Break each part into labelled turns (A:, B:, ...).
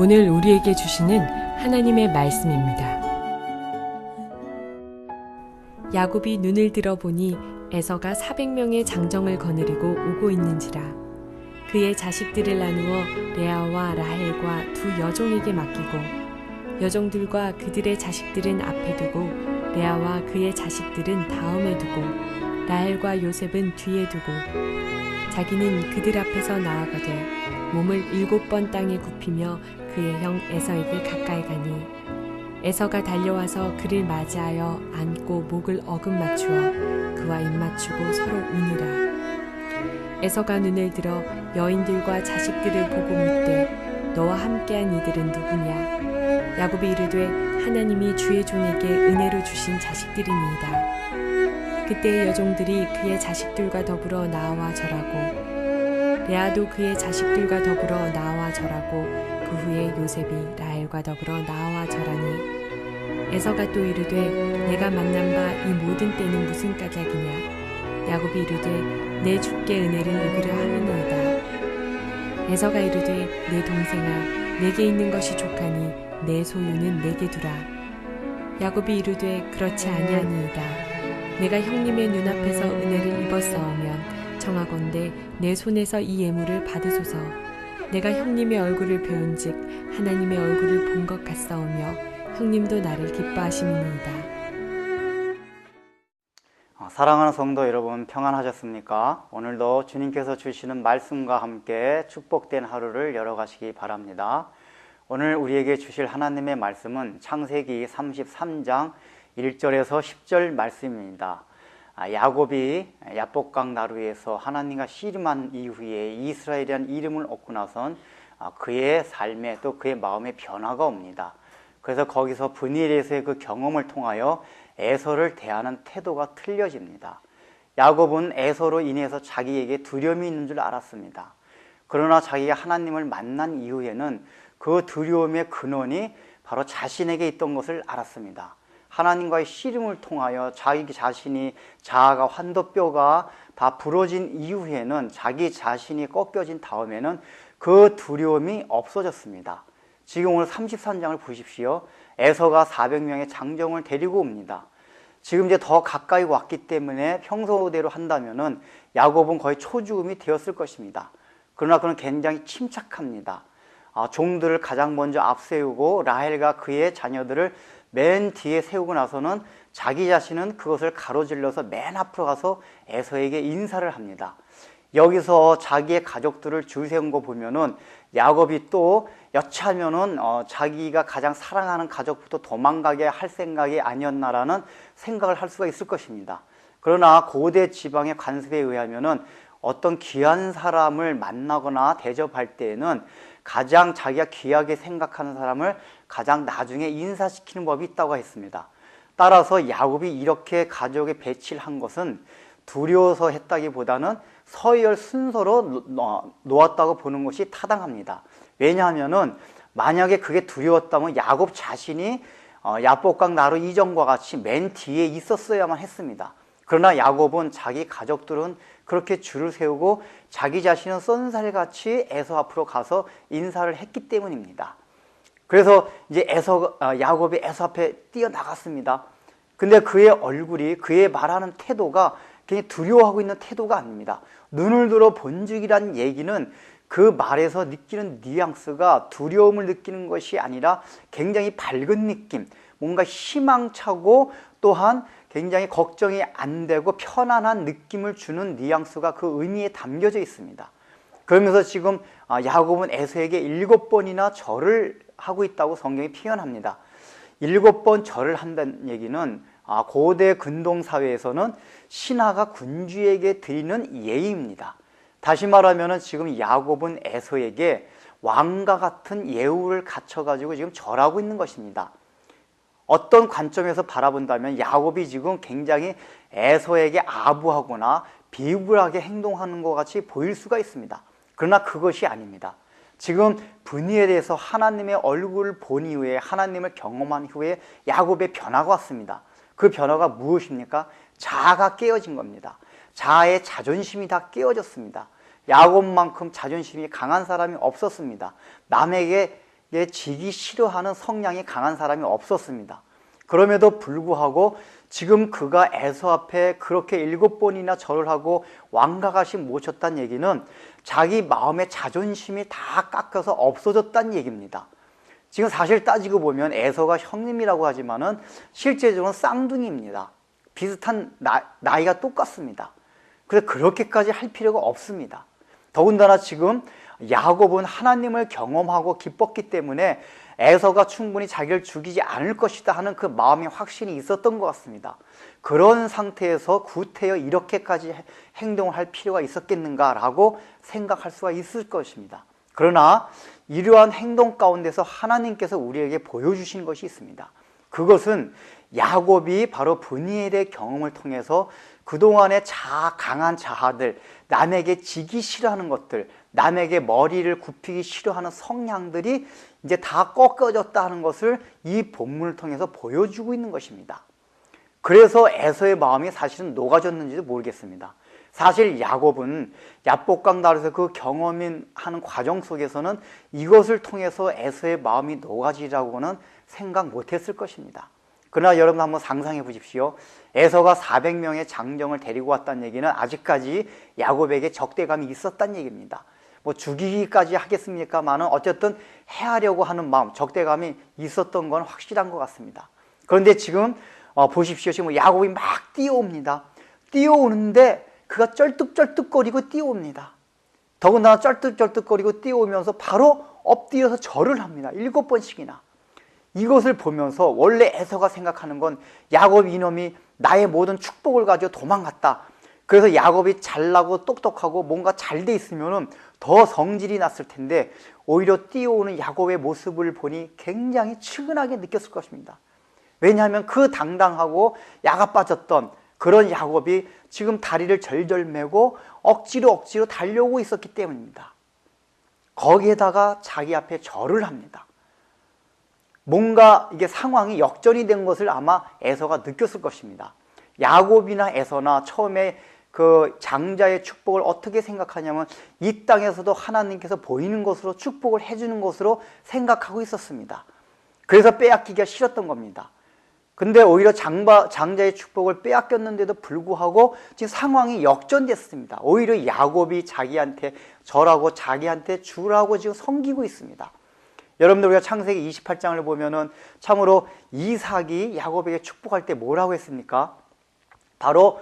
A: 오늘 우리에게 주시는 하나님의 말씀입니다. 야곱이 눈을 들어보니 에서가 400명의 장정을 거느리고 오고 있는지라 그의 자식들을 나누어 레아와 라헬과 두 여종에게 맡기고 여종들과 그들의 자식들은 앞에 두고 레아와 그의 자식들은 다음에 두고 라헬과 요셉은 뒤에 두고 자기는 그들 앞에서 나아가되 몸을 일곱 번 땅에 굽히며 그의 형 에서에게 가까이 가니. 에서가 달려와서 그를 맞이하여 안고 목을 어금 맞추어 그와 입 맞추고 서로 우니라. 에서가 눈을 들어 여인들과 자식들을 보고 묻되 너와 함께한 이들은 누구냐? 야곱이 이르되 하나님이 주의 종에게 은혜로 주신 자식들이니이다. 그때 여종들이 그의 자식들과 더불어 나와 절하고 레아도 그의 자식들과 더불어 나와 절하고 그 후에 요셉이 라헬과 더불어 나와 절하니 에서가 또 이르되 내가 만난 바 이 모든 때는 무슨 까닭이냐? 야곱이 이르되 내 주께 은혜를 입으려 함이니이다. 에서가 이르되 내 동생아 내게 있는 것이 족하니 내 소유는 내게 두라. 야곱이 이르되 그렇지 아니하니이다. 내가 형님의 눈앞에서 은혜를 입었사오면 청하건대 내 손에서 이 예물을 받으소서 내가 형님의 얼굴을 배운즉 하나님의 얼굴을 본 것 같사오며 형님도 나를 기뻐하심이니이다.
B: 어, 사랑하는 성도 여러분 평안하셨습니까? 오늘도 주님께서 주시는 말씀과 함께 축복된 하루를 열어가시기 바랍니다. 오늘 우리에게 주실 하나님의 말씀은 창세기 33장 1절에서 10절 말씀입니다. 아, 야곱이 야복강 나루에서 하나님과 씨름한 이후에 이스라엘이라는 이름을 얻고 나선 아, 그의 삶에 또 그의 마음에 변화가 옵니다. 그래서 거기서 분일에서의 그 경험을 통하여 에서를 대하는 태도가 틀려집니다. 야곱은 에서로 인해서 자기에게 두려움이 있는 줄 알았습니다. 그러나 자기가 하나님을 만난 이후에는 그 두려움의 근원이 바로 자신에게 있던 것을 알았습니다. 하나님과의 씨름을 통하여 자기 자신이 자아가 환도뼈가 다 부러진 이후에는 자기 자신이 꺾여진 다음에는 그 두려움이 없어졌습니다. 지금 오늘 33장을 보십시오. 에서가 400명의 장정을 데리고 옵니다. 지금 이제 더 가까이 왔기 때문에 평소대로 한다면은 야곱은 거의 초죽음이 되었을 것입니다. 그러나 그는 굉장히 침착합니다. 아, 종들을 가장 먼저 앞세우고 라헬과 그의 자녀들을 맨 뒤에 세우고 나서는 자기 자신은 그것을 가로질러서 맨 앞으로 가서 에서에게 인사를 합니다. 여기서 자기의 가족들을 줄 세운 거 보면은 야곱이 또 여차하면은 어, 자기가 가장 사랑하는 가족부터 도망가게 할 생각이 아니었나라는 생각을 할 수가 있을 것입니다. 그러나 고대 지방의 관습에 의하면은 어떤 귀한 사람을 만나거나 대접할 때에는 가장 자기가 귀하게 생각하는 사람을 가장 나중에 인사시키는 법이 있다고 했습니다. 따라서 야곱이 이렇게 가족에 배치를 한 것은 두려워서 했다기보다는 서열 순서로 놓았다고 보는 것이 타당합니다. 왜냐하면은 만약에 그게 두려웠다면 야곱 자신이 어, 야복강 나루 이전과 같이 맨 뒤에 있었어야만 했습니다. 그러나 야곱은 자기 가족들은 그렇게 줄을 세우고 자기 자신은 쏜살같이 에서 앞으로 가서 인사를 했기 때문입니다. 그래서 이제 에서 어, 야곱이 에서 앞에 뛰어 나갔습니다. 근데 그의 얼굴이 그의 말하는 태도가 굉장히 두려워하고 있는 태도가 아닙니다. 눈을 들어 본 적이란 얘기는 그 말에서 느끼는 뉘앙스가 두려움을 느끼는 것이 아니라 굉장히 밝은 느낌, 뭔가 희망차고 또한 굉장히 걱정이 안 되고 편안한 느낌을 주는 뉘앙스가 그 의미에 담겨져 있습니다. 그러면서 지금 아, 야곱은 에서에게 일곱 번이나 절을 하고 있다고 성경이 표현합니다. 일곱 번 절을 한다는 얘기는 아, 고대 근동 사회에서는 신하가 군주에게 드리는 예의입니다. 다시 말하면 지금 야곱은 에서에게 왕과 같은 예우를 갖춰가지고 지금 절하고 있는 것입니다. 어떤 관점에서 바라본다면 야곱이 지금 굉장히 에서에게 아부하거나 비굴하게 행동하는 것 같이 보일 수가 있습니다. 그러나 그것이 아닙니다. 지금 분이에 대해서 하나님의 얼굴을 본 이후에 하나님을 경험한 후에 야곱의 변화가 왔습니다. 그 변화가 무엇입니까? 자아가 깨어진 겁니다. 자아의 자존심이 다 깨어졌습니다. 야곱만큼 자존심이 강한 사람이 없었습니다. 남에게 지기 싫어하는 성향이 강한 사람이 없었습니다. 그럼에도 불구하고 지금 그가 에서 앞에 그렇게 일곱 번이나 절을 하고 왕가가시 모셨다는 얘기는 자기 마음의 자존심이 다 깎여서 없어졌다는 얘기입니다. 지금 사실 따지고 보면 에서가 형님이라고 하지만은 실제적으로는 쌍둥이입니다. 비슷한 나, 나이가 똑같습니다. 그래서 그렇게까지 할 필요가 없습니다. 더군다나 지금 야곱은 하나님을 경험하고 기뻤기 때문에 에서가 충분히 자기를 죽이지 않을 것이다 하는 그 마음의 확신이 있었던 것 같습니다. 그런 상태에서 구태여 이렇게까지 행동을 할 필요가 있었겠는가라고 생각할 수가 있을 것입니다. 그러나 이러한 행동 가운데서 하나님께서 우리에게 보여주신 것이 있습니다. 그것은 야곱이 바로 분이엘의 경험을 통해서 그동안의 자 강한 자아들, 남에게 지기 싫어하는 것들, 남에게 머리를 굽히기 싫어하는 성향들이 이제 다 꺾어졌다 하는 것을 이 본문을 통해서 보여주고 있는 것입니다. 그래서 에서의 마음이 사실은 녹아졌는지도 모르겠습니다. 사실 야곱은 야복강 나라에서 그 경험인 하는 과정 속에서는 이것을 통해서 에서의 마음이 녹아지라고는 생각 못했을 것입니다. 그러나 여러분 한번 상상해 보십시오. 에서가 400명의 장정을 데리고 왔다는 얘기는 아직까지 야곱에게 적대감이 있었다는 얘기입니다. 뭐 죽이기까지 하겠습니까만은 어쨌든 해하려고 하는 마음, 적대감이 있었던 건 확실한 것 같습니다. 그런데 지금 어, 보십시오. 지금 야곱이 막 뛰어옵니다. 뛰어오는데 그가 쩔뚝쩔뚝거리고 뛰어옵니다. 더군다나 쩔뚝쩔뚝거리고 뛰어오면서 바로 엎드려서 절을 합니다. 일곱 번씩이나. 이것을 보면서 원래 에서가 생각하는 건 야곱 이놈이 나의 모든 축복을 가지고 도망갔다. 그래서 야곱이 잘나고 똑똑하고 뭔가 잘 돼 있으면은 더 성질이 났을 텐데 오히려 뛰어오는 야곱의 모습을 보니 굉장히 측은하게 느꼈을 것입니다. 왜냐하면 그 당당하고 야가 빠졌던 그런 야곱이 지금 다리를 절절 매고 억지로 억지로 달려오고 있었기 때문입니다. 거기에다가 자기 앞에 절을 합니다. 뭔가 이게 상황이 역전이 된 것을 아마 에서가 느꼈을 것입니다. 야곱이나 에서나 처음에 그 장자의 축복을 어떻게 생각하냐면 이 땅에서도 하나님께서 보이는 것으로 축복을 해주는 것으로 생각하고 있었습니다. 그래서 빼앗기기가 싫었던 겁니다. 근데 오히려 장바, 장자의 축복을 빼앗겼는데도 불구하고 지금 상황이 역전됐습니다. 오히려 야곱이 자기한테 절하고 자기한테 주라고 지금 섬기고 있습니다. 여러분들 우리가 창세기 28장을 보면은 참으로 이삭이 야곱에게 축복할 때 뭐라고 했습니까? 바로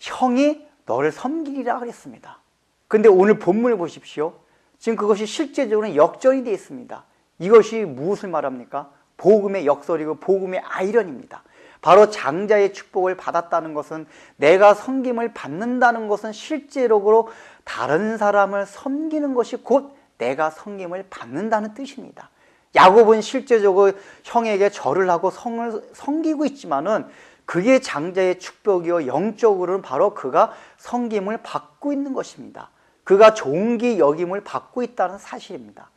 B: 형이 너를 섬기리라 그랬습니다. 근데 오늘 본문을 보십시오. 지금 그것이 실제적으로 역전이 되어 있습니다. 이것이 무엇을 말합니까? 복음의 역설이고 복음의 아이러니입니다. 바로 장자의 축복을 받았다는 것은 내가 섬김을 받는다는 것은 실제적으로 다른 사람을 섬기는 것이 곧 내가 섬김을 받는다는 뜻입니다. 야곱은 실제적으로 형에게 절을 하고 성을 섬기고 있지만은 그게 장자의 축복이요 영적으로는 바로 그가 섬김을 받고 있는 것입니다. 그가 종기 여김을 받고 있다는 사실입니다.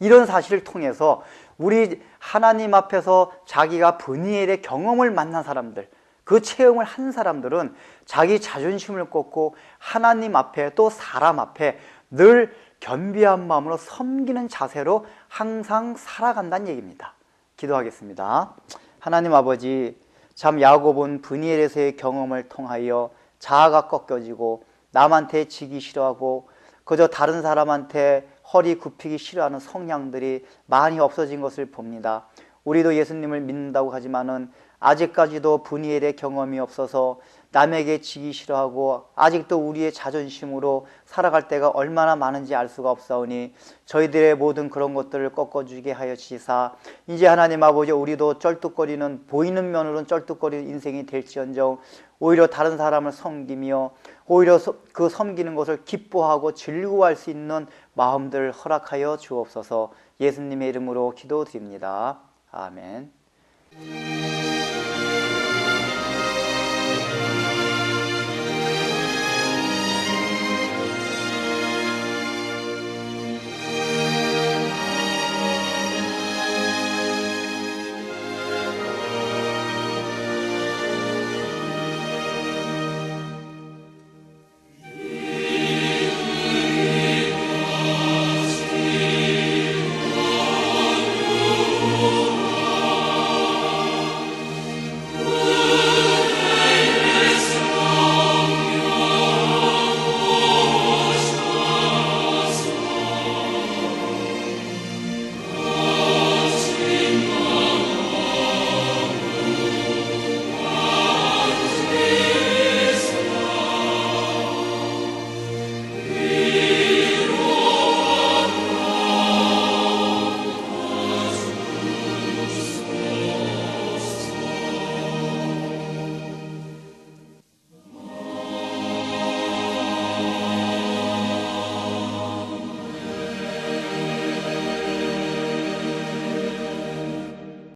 B: 이런 사실을 통해서 우리 하나님 앞에서 자기가 분이엘의 경험을 만난 사람들, 그 체험을 한 사람들은 자기 자존심을 꺾고 하나님 앞에 또 사람 앞에 늘 겸비한 마음으로 섬기는 자세로 항상 살아간다는 얘기입니다. 기도하겠습니다. 하나님 아버지, 참 야곱은 분이엘에서의 경험을 통하여 자아가 꺾여지고 남한테 지기 싫어하고 그저 다른 사람한테 허리 굽히기 싫어하는 성향들이 많이 없어진 것을 봅니다. 우리도 예수님을 믿는다고 하지만은 아직까지도 분이엘의 경험이 없어서 남에게 지기 싫어하고 아직도 우리의 자존심으로 살아갈 때가 얼마나 많은지 알 수가 없사오니 저희들의 모든 그런 것들을 꺾어주게 하여 지사 이제 하나님 아버지 우리도 쩔뚝거리는 보이는 면으로는 쩔뚝거리는 인생이 될지언정 오히려 다른 사람을 섬기며 오히려 그 섬기는 것을 기뻐하고 즐거워할 수 있는 마음들 허락하여 주옵소서 예수님의 이름으로 기도드립니다. 아멘.